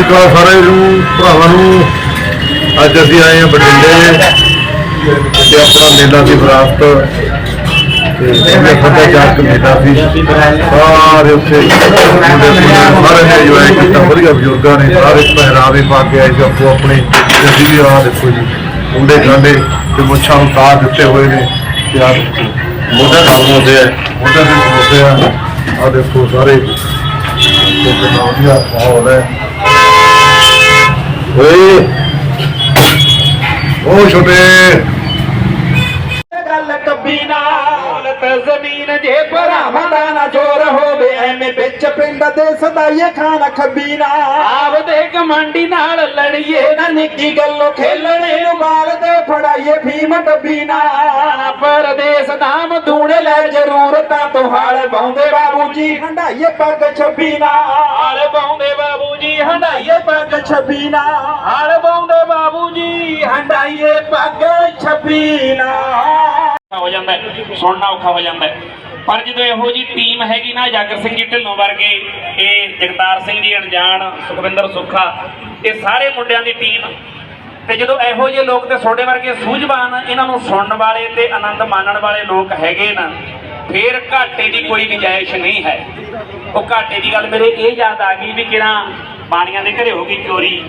ਸ਼੍ਰੀ ਅਕਾਲ ਸਾਰੇ ਨੂੰ, ਭਰਾਵਾਂ ਨੂੰ। ਅੱਜ ਅਸੀਂ ਆਏ ਹਾਂ ਬਠਿੰਡੇ। ਤੇ ਆਪਣਾ ਮੇਲਾ ਦੀ ਵਿਰਾਸਤ ਤੇ ਇਹਨੇ ਸੱਭਿਆਚਾਰਕ ਮੇਲਾ ਸੀ। ਸਾਰੇ ਉੱਥੇ ਮੁੰਡੇ ਕੁੜੀਆਂ ਸਾਰੇ ਨੇ ਇੰਜੋਏ ਕੀਤਾ। ਵਧੀਆ ਬਜ਼ੁਰਗਾਂ ਨੇ ਸਾਰੇ ਪਹਿਰਾਵੇ ਪਾ ਕੇ ਆਏ ਸੀ। ਆਪੋ ਆਪਣੇ ਤੇ ਵੀ ਆਹ ਦੇਖੋ ਜੀ, ਮੁੰਡੇ ਗਾਂਡੇ ਤੇ ਮੁੱਛਾਂ ਨੂੰ ਦਿੱਤੇ ਹੋਏ ਨੇ। ਤੇ ਆਹ ਦੇਖੋ ਮੋਢਾ ਹੁੰਦੇ ਆ ਮੋਢਾ ਤੇ ਹੁੰਦੇ ਆ। ਆਹ ਦੇਖੋ ਸਾਰੇ। ਤੇ ਕਿੰਨਾ ਵਧੀਆ ਮਾਹੌਲ ਹੈ। ਓਏ ਉਹ ਛੋਟੇ। ਗੱਲ ਕੱਬੀ ਨਾਲ ਤੇ ਜ਼ਮੀਨ ਜੇ ਭਰਾਵਾਂ ਦਾ ਨਾ ਜੋਰ ਹੋਵੇ ਐਵੇਂ ਵਿੱਚ ਪਿੰਡ ਦੇ ਸਦਾਈਏ ਖਾਨ ਖੱਬੀ ਨਾ ਆਪਦੇ ਕਮਾਂਡੀ ਨਾਲ ਲੜੀਏ ਨਾ ਨਿੱਕੀ ਗੱਲੋਂ ਖੇਲਣੇ ਨੂੰ ਬਾਲ ਦੇ ਫੜਾਈਏ ਫੀਮ ਡੱਬੀ ਨਾ ਪਰਦੇਸ ਨਾਮ ਦੂਣੇ ਲੈ ਜ਼ਰੂਰਤਾਂ ਤੋਂ ਹਾਲ ਬਾਉਂਦੇ ਬਾਬੂ ਜੀ ਹੰਡਾਈਏ ਪੱਗ ਛੱਬੀ ਨਾ ਹਾਲ ਬਾਉਂਦੇ ਬਾਬੂ ਜੀ ਹੰਡਾਈਏ ਪੱਗ ਛੱਬੀ ਨਾ ਬਾਉਂਦੇ ਬਾਬੂ ਜੀ, ਹੰਡਾਈਏ ਪੱਗ ਛੱਬੀ ਹੋ ਜਾਂਦਾ ਸੁਣਨਾ ਔਖਾ ਹੋ ਜਾਂਦਾ ਪਰ ਜਦੋਂ ਇਹੋ ਜੀ ਟੀਮ ਹੈਗੀ ਨਾ, ਜਾਗਰ ਸਿੰਘ ਜੀ ਢਿੱਲੋਂ ਵਰਗੇ, ਇਹ ਜਗਤਾਰ ਸਿੰਘ ਜੀ, ਅਣਜਾਣ, ਸੁਖਵਿੰਦਰ ਸੁੱਖਾ, ਇਹ ਸਾਰੇ ਮੁੰਡਿਆਂ ਦੀ ਟੀਮ। ਤੇ ਜਦੋਂ ਇਹੋ ਜਿਹੇ ਲੋਕ ਤੇ ਤੁਹਾਡੇ ਵਰਗੇ ਸੂਝਵਾਨ ਇਹਨਾਂ ਨੂੰ ਸੁਣਨ ਵਾਲੇ ਤੇ ਆਨੰਦ ਮਾਣਨ ਵਾਲੇ ਲੋਕ ਹੈਗੇ ਨਾ, ਫੇਰ ਘਾਟੇ ਦੀ ਕੋਈ ਗੁੰਜਾਇਸ਼ ਨਹੀਂ ਹੈ। ਉਹ ਘਾਟੇ ਦੀ ਗੱਲ ਮੇਰੇ ਇਹ ਯਾਦ ਆ ਗਈ ਵੀ ਕਿਹੜਾ ਬਾਣੀਆਂ ਦੇ ਘਰੇ ਹੋ ਗਈ ਚੋਰੀ।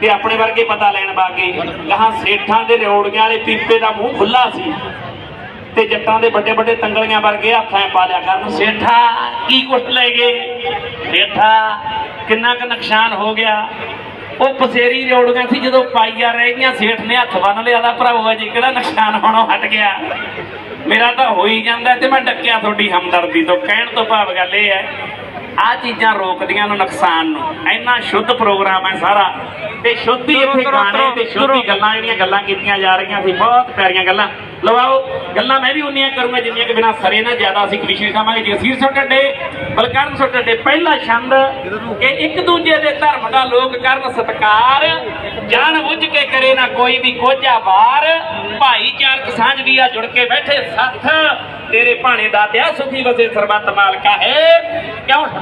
ਤੇ ਆਪਣੇ ਵਰਗੇ ਪਤਾ ਲੈਣ ਬਾਗੇ ਗਾਹਾਂ ਸੇਠਾਂ ਦੇ ਰਿਓੜੀਆਂ ਵਾਲੇ ਪੀਪੇ ਦਾ ਮੂੰਹ ਖੁੱਲਾ ਸੀ। ਤੇ ਜੱਟਾਂ ਦੇ ਵੱਡੇ ਵੱਡੇ ਤੰਗਲੀਆਂ ਵਰਗੇ ਹੱਥਾਂ ਪਾ ਲਿਆ ਕਰਨ। ਸੇਠਾ ਕੀ ਕੁਛ ਲੈ ਗਏ? ਸੇਠਾ ਕਿੰਨਾ ਕੁ ਨੁਕਸਾਨ ਹੋ ਗਿਆ? ਉਹ ਪਸੇਰੀ ਰਿਓੜੀਆਂ ਸੀ ਜਦੋਂ ਪਾਈਆ ਰਹਿ ਗਈਆਂ ਸੇਠ ਨੇ ਹੱਥ ਬੰਨ ਲਿਆ ਦਾ ਭਰਾਵਾ ਜੀ ਕਿਹੜਾ ਨੁਕਸਾਨ ਹੋਣੋਂ ਹਟ ਗਿਆ? ਮੇਰਾ ਤਾਂ ਹੋ ਹੀ ਜਾਂਦਾ ਤੇ ਮੈਂ ਡੱਕਿਆ ਤੁਹਾਡੀ ਹਮਦਰਦੀ ਤੋਂ। ਕਹਿਣ ਤੋਂ ਭਾਵ ਗੱਲ ਇਹ ਹੈ ਆ ਚੀਜ਼ਾਂ ਰੋਕਦੀਆਂ ਨੂੰ ਨੁਕਸਾਨ ਨੂੰ। ਇੰਨਾ ਸ਼ੁੱਧ ਪ੍ਰੋਗਰਾਮ ਹੈ ਸਾਰਾ। ਤੇ ਸ਼ੁੱਧੀ ਇੱਥੇ ਗਾਣੇ ਤੇ ਸ਼ੁੱਧੀ ਗੱਲਾਂ ਜਿਹੜੀਆਂ ਗੱਲਾਂ ਕੀਤੀਆਂ ਜਾ ਰਹੀਆਂ ਸੀ ਬਹੁਤ ਪਿਆਰੀਆਂ ਗੱਲਾਂ। ਲਵਾਓ ਗੱਲਾਂ ਮੈਂ ਵੀ ਉਨੀਆਂ ਕਰੂੰਗਾ ਜਿੰਨੀਆਂ ਕਿ ਬਿਨਾ ਸਰੇ ਨਾ ਜ਼ਿਆਦਾ ਅਸੀਂ ਕਲਿਸ਼ੇ ਖਾਵਾਂਗੇ ਜੀ ਅਸੀਰ ਸੁੱਟੇ ਬਲਕਰਨ ਸੁੱਟੇ ਪਹਿਲਾ ਛੰਦ ਕਿ ਇੱਕ ਦੂਜੇ ਦੇ ਧਰਮ ਦਾ ਲੋਕ ਕਰਨ ਸਤਕਾਰ ਜਾਣ ਬੁੱਝ ਕੇ ਕਰੇ ਨਾ ਕੋਈ ਵੀ ਕੋਝਾ ਵਾਰ। ਭਾਈਚਾਰਕ ਸਾਂਝ ਵੀ ਆ ਜੁੜ ਕੇ ਬੈਠੇ ਸੱਥ। ਤੇਰੇ ਭਾਣੇ ਦਾਤਿਆ ਸੁਖੀ ਵਸੇ ਸਰਬੱਤ ਮਾਲਕਾ ਹੈ। ਕਿਉਂ?